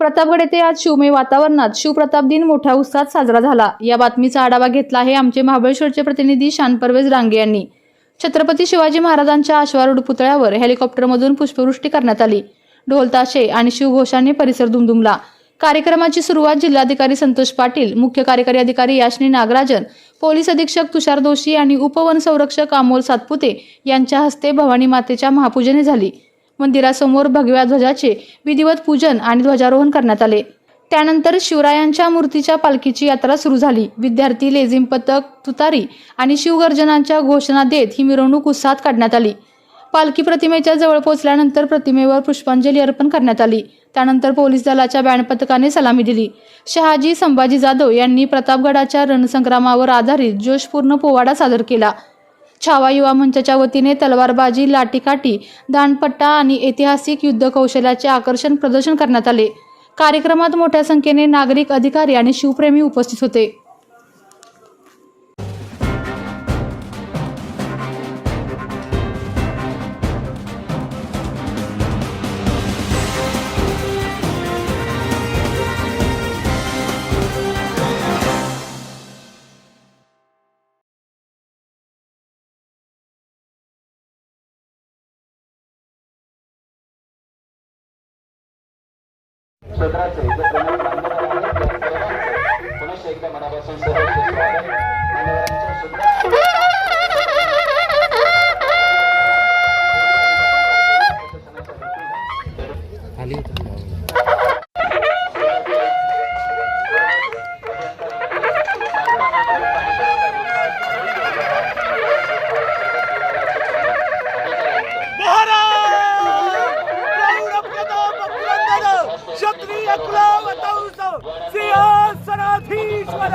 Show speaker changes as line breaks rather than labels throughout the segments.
प्रतापगड येथे आज शिवमय वातावरणात शिवप्रताप दिन मोठ्या उत्साहात साजरा झाला. या बातमीचा आढावा घेतला आहे आमचे महाबळेश्वरचे प्रतिनिधी शान परवेज रांगे यांनी. छत्रपती शिवाजी महाराजांच्या अश्वारूढ पुतळ्यावर हेलिकॉप्टरमधून पुष्पवृष्टी करण्यात आली. ढोलताशे आणि शिवघोषाने परिसर दुमदुमला. कार्यक्रमाची सुरुवात जिल्हाधिकारी संतोष पाटील मुख्य कार्यकारी अधिकारी याशनी नागराजन पोलीस अधीक्षक तुषार दोशी आणि उपवन संरक्षक अमोल सातपुते यांच्या हस्ते भवानी मातेच्या महापूजेने झाली. मंदिरासमोर भगव्या ध्वजाचे विधिवत पूजन आणि ध्वजारोहण करण्यात आले. त्यानंतर शिवरायांच्या मूर्तीच्या पालखीची यात्रा सुरू झाली. विद्यार्थी लेझिम पथक तुतारी आणि शिवगर्जनांच्या घोषणा देत ही मिरवणूक उत्साहात काढण्यात आली. पालखी प्रतिमेच्या जवळ पोहोचल्यानंतर प्रतिमेवर पुष्पांजली अर्पण करण्यात आली. त्यानंतर पोलीस दलाच्या बँड पथकाने सलामी दिली. शहाजी संभाजी जाधव यांनी प्रतापगडाच्या रणसंग्रामावर आधारित जोशपूर्ण पोवाडा सादर केला. छावा युवा मंचाच्या वतीने तलवारबाजी लाठीकाठी दांडपट्टा आणि ऐतिहासिक युद्ध कौशल्याचे आकर्षण प्रदर्शन करण्यात आले. कार्यक्रमात मोठ्या संख्येने नागरिक अधिकारी आणि शिवप्रेमी उपस्थित होते.
क्षेत्राचे जे प्रमुख मान्यवर आहेत त्या सर्वांचं पुनश्च एकदा मनापासून सर्व स्वागत
क्षत्रिय सिंहासनाधीश्वर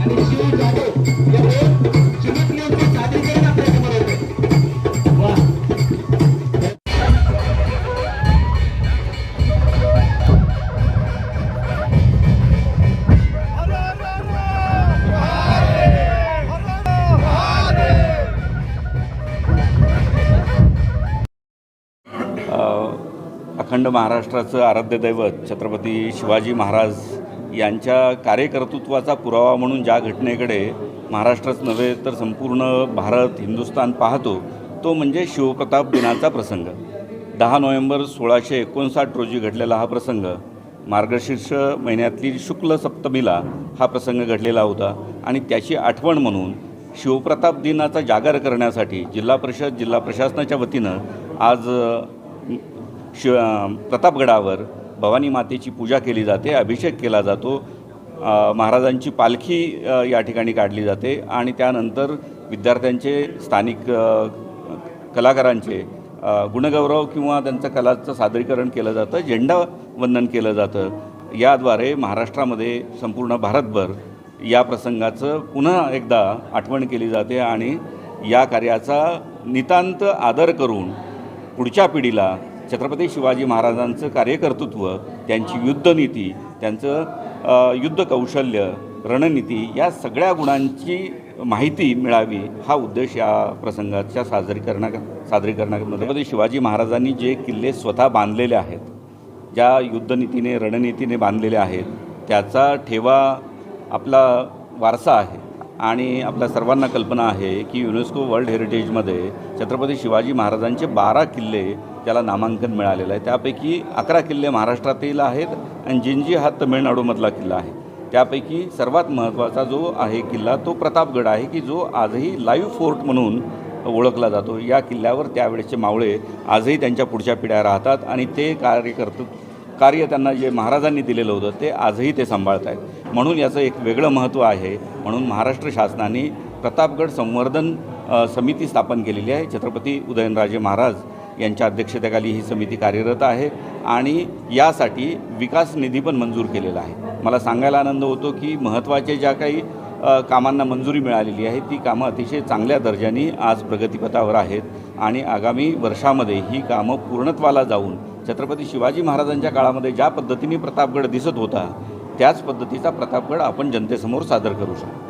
आणि
अखंड महाराष्ट्राचं आराध्य दैवत छत्रपती शिवाजी महाराज यांच्या कार्यकर्तृत्वाचा पुरावा म्हणून ज्या घटनेकडे महाराष्ट्रच नव्हे तर संपूर्ण भारत हिंदुस्थान पाहतो तो म्हणजे शिवप्रताप दिनाचा प्रसंग. दहा नोव्हेंबर सोळाशे एकोणसाठ रोजी घडलेला हा प्रसंग. मार्गशीर्ष महिन्यातली शुक्ल सप्तमीला हा प्रसंग घडलेला होता आणि त्याची आठवण म्हणून शिवप्रताप दिनाचा जागर करण्यासाठी जिल्हा परिषद जिल्हा प्रशासनाच्या वतीनं आज शिव प्रतापगडावर भवानी मातेची पूजा केली जाते अभिषेक केला जातो. महाराजांची पालखी या ठिकाणी काढली जाते आणि त्यानंतर विद्यार्थ्यांचे स्थानिक कलाकारांचे गुणगौरव किंवा त्यांचं कलाचं सादरीकरण केलं जातं झेंडा वंदन केलं जातं. याद्वारे महाराष्ट्रामध्ये संपूर्ण भारतभर या प्रसंगाचं पुन्हा एकदा आठवण केली जाते आणि या कार्याचा नितांत आदर करून पुढच्या पिढीला छत्रपती शिवाजी महाराजांचं कार्यकर्तृत्व त्यांची युद्धनीती त्यांचं युद्ध कौशल्य रणनीती या सगळ्या गुणांची माहिती मिळावी हा उद्देश या प्रसंगाच्या सादरीकरणा सादरीकरणामध्ये. छत्रपती शिवाजी महाराजांनी जे किल्ले स्वतः बांधलेले आहेत ज्या युद्धनीतीने रणनीतीने बांधलेले आहेत त्याचा ठेवा आपला वारसा आहे आणि आपल्या सर्वांना कल्पना आहे की युनेस्को वर्ल्ड हेरिटेजमध्ये छत्रपती शिवाजी महाराजांचे बारा किल्ले त्याला नामांकन मिळालेलं आहे. त्यापैकी अकरा किल्ले महाराष्ट्रातील आहेत आणि जिंजी हा तमिळनाडूमधला किल्ला आहे. त्यापैकी सर्वात महत्त्वाचा जो आहे किल्ला तो प्रतापगड आहे की जो आजही लाईव्ह फोर्ट म्हणून ओळखला जातो. या किल्ल्यावर त्यावेळेचे मावळे आजही त्यांच्या पुढच्या पिढ्या राहतात आणि ते कार्य कार्य त्यांना जे महाराजांनी दिलेलं होतं ते आजही ते सांभाळत आहेत म्हणून याचं एक वेगळं महत्त्व आहे. म्हणून महाराष्ट्र शासनाने प्रतापगड संवर्धन समिती स्थापन केलेली आहे. छत्रपती उदयनराजे महाराज यांच्या अध्यक्षतेखाली ही समिती कार्यरत आहे आणि यासाठी विकास निधी पण मंजूर केलेला आहे. मला सांगायला आनंद होतो की महत्त्वाचे ज्या काही कामांना मंजुरी मिळालेली आहे ती कामं अतिशय चांगल्या दर्जाने आज प्रगतीपथावर आहेत आणि आगामी वर्षामध्ये ही कामं पूर्णत्वाला जाऊन छत्रपती शिवाजी महाराजांच्या काळामध्ये ज्या पद्धतीने प्रतापगड दिसत होता त्याच पद्धतीचा प्रतापगड आपण जनतेसमोर सादर करू शकतो.